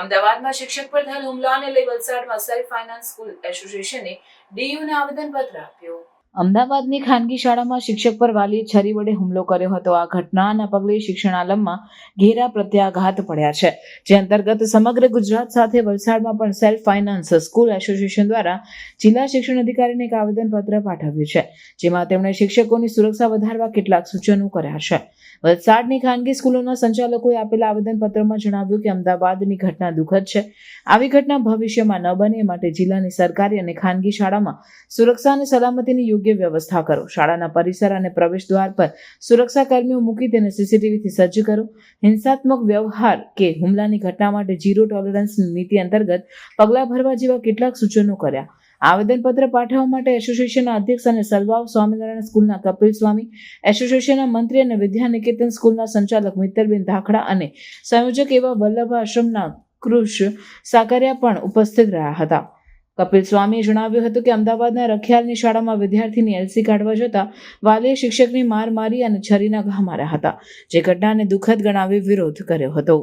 અમદાવાદમાં શિક્ષક પર થયેલ હુમલાને લઈ વલસાડમાં સેલ્ફ ફાઇનાન્સ સ્કૂલ એસોસિએશને ડીયુને આવેદનપત્ર આપ્યું. અમદાવાદની ખાનગી શાળામાં શિક્ષક પર વાલીએ છરી વડે હુમલો કર્યો હતો. આ ઘટનાના પગલે શિક્ષણાલયમાં ઘેરા પ્રત્યાઘાત પડ્યા છે. જે અંતર્ગત સમગ્ર ગુજરાત સાથે વલસાડમાં પણ સેલ્ફ ફાઇનાન્સ સ્કૂલ એસોસિએશન દ્વારા જિલ્લા શિક્ષણ અધિકારીને એક આવેદનપત્ર પાઠવ્યું છે, જેમાં તેમણે શિક્ષકોની સુરક્ષા વધારવા કેટલાક સૂચનો કર્યા છે. વલસાડની ખાનગી સ્કૂલોના સંચાલકોએ આપેલા આવેદનપત્રમાં જણાવ્યું કે અમદાવાદની ઘટના દુઃખદ છે. આવી ઘટના ભવિષ્યમાં ન બને માટે જિલ્લાની સરકારી અને ખાનગી શાળામાં સુરક્ષા અને સલામતીની યોગ્ય વ્યવસ્થા કરો. શાળાના પરિસર અને પ્રવેશ દ્વાર પર સુરક્ષા કર્મીઓ મૂકી તેને સીસીટીવીથી સજ્જ કરો. હિંસાત્મક વ્યવહાર કે હુમલાની ઘટના માટે ઝીરો ટોલરન્સની નીતિ અંતર્ગત પગલાં ભરવા જેવા કેટલાક સૂચનો કર્યા. આવેદનપત્ર પાઠવવા માટે એસોસિએશનના અધ્યક્ષ અને સલવાવ સ્વામિનારાયણ સ્કૂલના કપિલ સ્વામી, એસોસિએશનના મંત્રી અને વિદ્યાનિકેતન સ્કૂલના સંચાલક મિત્તરબેન ધાખડા અને સંયોજક એવા વલ્લભ આશ્રમના કૃષ સાકરિયા પણ ઉપસ્થિત રહ્યા હતા. કપિલ સ્વામીએ જણાવ્યું હતું કે અમદાવાદના રખિયાલની શાળામાં વિદ્યાર્થીની એલસી કાઢવા જતા વાલીએ શિક્ષકની માર મારી અને છરીના ઘા માર્યા હતા, જે ઘટનાને દુઃખદ ગણાવી વિરોધ કર્યો હતો.